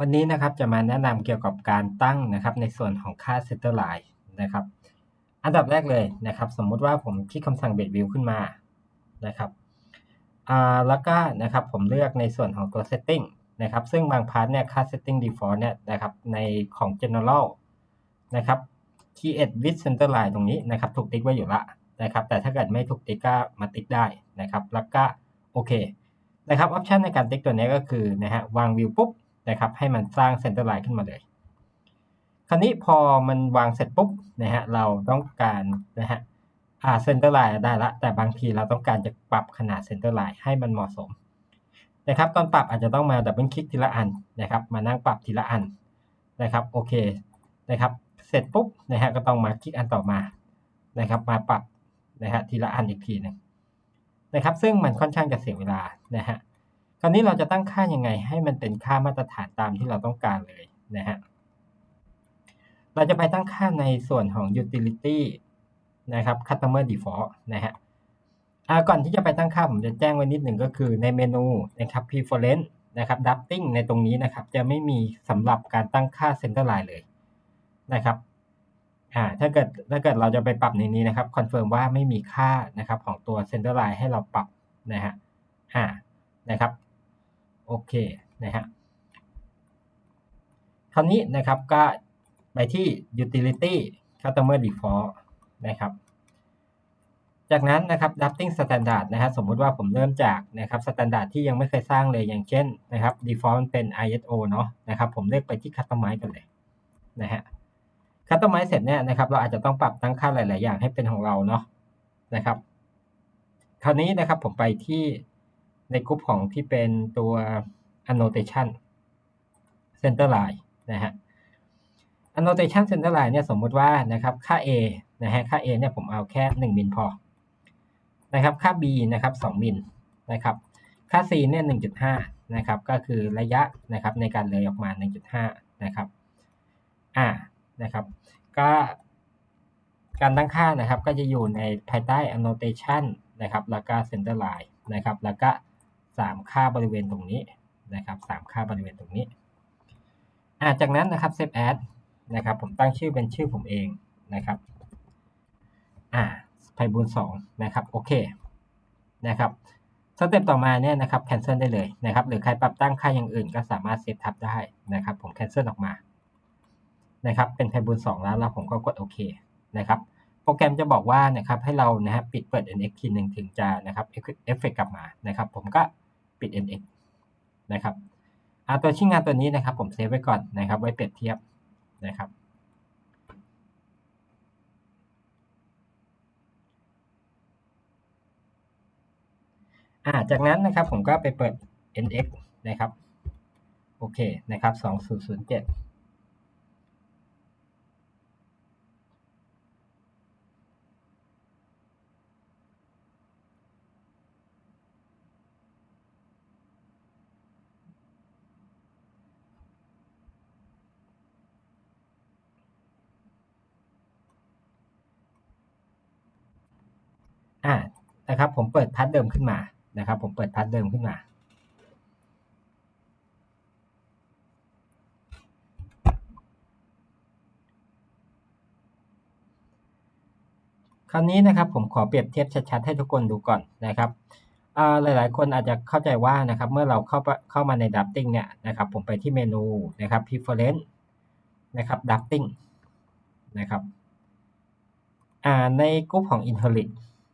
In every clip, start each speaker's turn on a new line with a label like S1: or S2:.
S1: วันนี้นะครับจะมาแนะนำเกี่ยวกับการตั้งนะครับในส่วนของค่า center line นะครับ อันดับแรกเลยนะครับ สมมุติว่าผมคลิกคำสั่ง bed view ขึ้นมานะครับแล้วก็นะครับผมเลือกในส่วนของตัว setting นะครับ ซึ่งบางพาร์ทเนี่ยค่า setting default เนี่ยนะครับในของ general นะครับ create with center line ตรงนี้นะครับถูกติ๊กไว้อยู่ละนะครับ แต่ถ้าเกิดไม่ถูกติ๊กก็มาติ๊กได้นะครับ แล้วก็โอเคนะครับออปชันในการติ๊กตัวนี้ก็คือนะฮะวางวิวปุ๊บ นะครับ ให้มันสร้างเซนเตอร์ไลน์ขึ้นมาเลย คราวนี้พอมันวางเสร็จปุ๊บนะฮะเราต้องการนะฮะอ่าเซนเตอร์ไลน์ได้ละ แต่บางทีเราต้องการจะปรับขนาดเซนเตอร์ไลน์ให้มันเหมาะสมนะครับตอนปรับอาจจะต้องมาดับเบิลคลิกทีละอันนะครับ มานั่งปรับทีละอันนะครับโอเคนะครับ เสร็จปุ๊บนะฮะก็ต้องมาคลิกอันต่อมานะครับ มาปรับนะฮะทีละอันอีกทีหนึ่งนะครับ ซึ่งมันค่อนข้างจะเสียเวลานะฮะ คราวนี้เราจะตั้งค่ายังไง ให้มันเป็นค่ามาตรฐานตามที่เราต้องการเลยนะฮะ เราจะไปตั้งค่าในส่วนของ utility นะครับ customer default นะฮะก่อนที่จะไปตั้งค่าผมจะแจ้งไว้นิดหนึ่งก็คือในเมนูนะครับ preference นะครับ drafting ในตรงนี้นะครับ จะไม่มีสำหรับการตั้งค่า center line เลยนะครับ่าถ้าเกิดถ้าเกิดเราจะไปปรับในนี้นะครับคอนเฟิร์มว่าไม่มีค่านะครับของตัว center line ให้เราปรับนะฮะอ่านะครับ โอเคนะฮะคราวนี้นะครับก็ไปที่ utility customer default นะครับ จากนั้นนะครับ drafting standard นะฮะสมมุติว่าผมเริ่มจากนะครับ standard ที่ยังไม่เคยสร้างเลยอย่างเช่นนะครับ default เป็น ISO เนาะนะครับ ผมเลือกไปที่ customize กันเลยนะฮะ customize เสร็จเนี่ยนะครับ เราอาจจะต้องปรับตั้งค่าหลาย ๆ อย่างให้เป็นของเราเนาะนะครับ คราวนี้นะครับผมไปที่ ในกลุ่มของที่เป็นตัว annotation center line นะฮะ annotation center line เนี่ยสมมุติว่านะครับค่า a นะฮะค่า a เนี่ยผมเอาแค่ 1มิลพอนะครับค่า b นะครับ2มิลนะครับค่า c เนี่ย1.5นะครับก็คือระยะนะครับในการเลยออกมา 1.5นะครับอ่านะครับก็การตั้งค่านะครับก็จะอยู่ในภายใต้ annotation นะครับแล้วก็ center line นะครับแล้วก็ 3 ค่าบริเวณตรงนี้นะครับ3ค่าบริเวณตรงนี้อาจากนั้นนะครับ save as นะครับ ผมตั้งชื่อเป็นชื่อผมเองนะครับอ่าไพบูลสองนะครับโอเคนะครับสเต็ปต่อมาเนี่ยนะครับ cancel ได้เลยนะครับ หรือใครปรับตั้งค่าอย่างอื่นก็สามารถเซฟทับได้นะครับ ผม cancel ออกมานะครับ เป็นไพบูลสองแล้วแล้วผมก็กดโอเคนะครับ โปรแกรมจะบอกว่านะครับให้เรานะครับปิดเปิด NX ทีหนึ่งถึงจะนะครับเอฟเฟกกลับมานะครับ ผมก็ ปิด NX นะครับอาตัวชิ้นงานตัวนี้นะครับ ผมเซฟไว้ก่อนนะครับ ไว้เปรียบเทียบนะครับอาจากนั้นนะครับผมก็ไปเปิด NX นะครับ โอเคนะครับ 2007 อ่านะครับ ผมเปิดพัทเดิมขึ้นมานะครับ ผมเปิดพัทเดิมขึ้นมาคราวนี้นะครับผมขอเปรียบเทียบชัดๆให้ทุกคนดูก่อนนะครับหลายๆ คนอาจจะเข้าใจว่านะครับเมื่อเราเข้าเข้ามาใน drafting เนี่ยนะครับผมไปที่เมนูนะครับ preference นะครับ drafting นะครับในกลุ่มของ inherit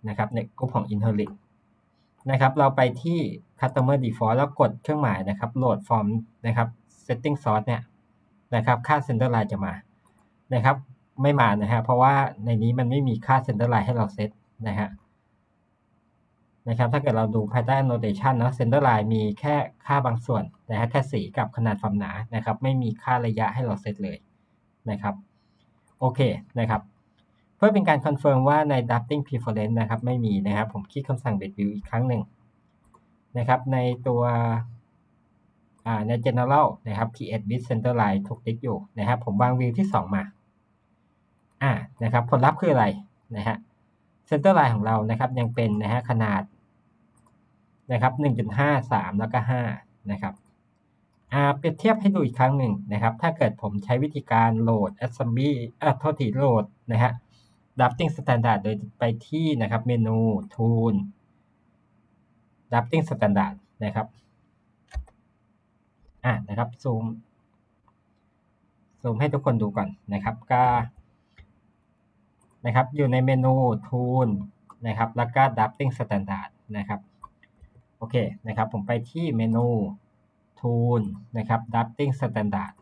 S1: นะครับในกลุ่มของ inherit นะครับเราไปที่ customer default แล้วกดเครื่องหมายนะครับ load form นะครับ setting source เนี่ยนะครับค่า center line จะมานะครับไม่มานะฮะเพราะว่าในนี้มันไม่มีค่า center line ให้เราเซตนะฮะนะครับถ้าเกิดเราดูภายใต้ annotation นะ center line มีแค่ค่าบางส่วนนะฮะแค่สีกับขนาดความหนานะครับ ไม่มีค่าระยะให้เราเซตเลยนะครับ โอเคนะครับ พื่อเป็นการคอนเฟิร์มว่าใน drafting preference นะครับไม่มีนะครับ ผมคลิกคำสั่ง bed view อีกครั้งหนึ่งนะครับ ในตัวใน general นะครับ create with center line ถูกติ๊กอยู่นะครับ ผมวางวิวที่ 2 มาอ่านะครับผลลัพธ์คืออะไรนะฮะ center line ของเรานะครับยังเป็นนะฮะขนาดนะครับ1.53 แล้วก็ 5 นะครับอ่าเปรียบเทียบให้ดูอีกครั้งหนึ่งนะครับ ถ้าเกิดผมใช้วิธีการโหลด assembly อ่าโทษทีโหลดนะฮะ drafting standard โดยไปที่นะครับเมนู tool drafting standard นะครับอ่านะครับซูมซูมให้ทุกคนดูก่อนนะครับก็นะครับอยู่ในเมนู tool นะครับแล้วก็ drafting standard นะครับโอเคนะครับผมไปที่เมนู tool นะครับ drafting standard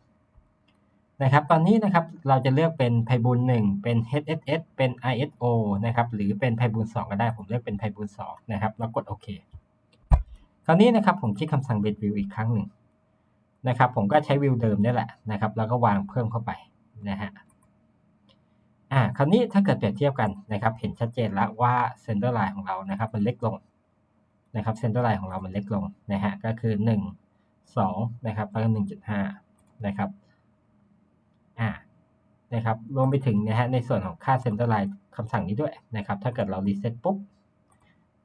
S1: นะครับ ตอนนี้นะครับเราจะเลือกเป็นไพบูลหนึ่งเป็น HSS เป็น ISO นะครับ หรือเป็นไพบูลสองก็ได้ ผมเลือกเป็นไพบูลสองนะครับ แล้วกดโอเค คราวนี้นะครับผมคลิกคำสั่ง Build View อีกครั้งหนึ่งนะครับ ผมก็ใช้วิวเดิมนี่แหละนะครับ แล้วก็วางเพิ่มเข้าไปนะฮะอ่า คราวนี้ถ้าเกิดเปรียบเทียบกันนะครับ เห็นชัดเจนแล้วว่าเซนเตอร์ไลน์ของเรานะครับ มันเล็กลงนะครับเซนเตอร์ไลน์ของเรามันเล็กลงนะฮะ ก็คือหนึ่งสองนะครับ แล้วก็หนึ่งจุดห้านะครับ อ่านะครับรวมไปถึงนะฮะในส่วนของค่าเซนเตอร์ไลน์คำสั่งนี้ด้วยนะครับ ถ้าเกิดเรารีเซ็ตปุ๊บ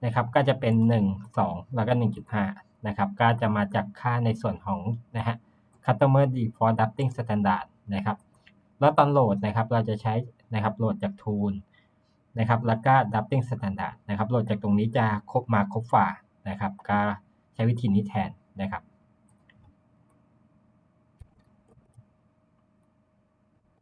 S1: นะครับก็จะเป็นหนึ่งสองแล้วก็หนึ่งจุดห้านะครับ ก็จะมาจากค่าในส่วนของนะฮะ customer default drafting standard นะครับแล้วตอนโหลดนะครับเราจะใช้นะครับโหลดจาก tool นะครับแล้วก็ drafting standard นะครับโหลดจากตรงนี้จะครบมาครบฝ่านะครับ ก็ใช้วิธีนี้แทนนะครับ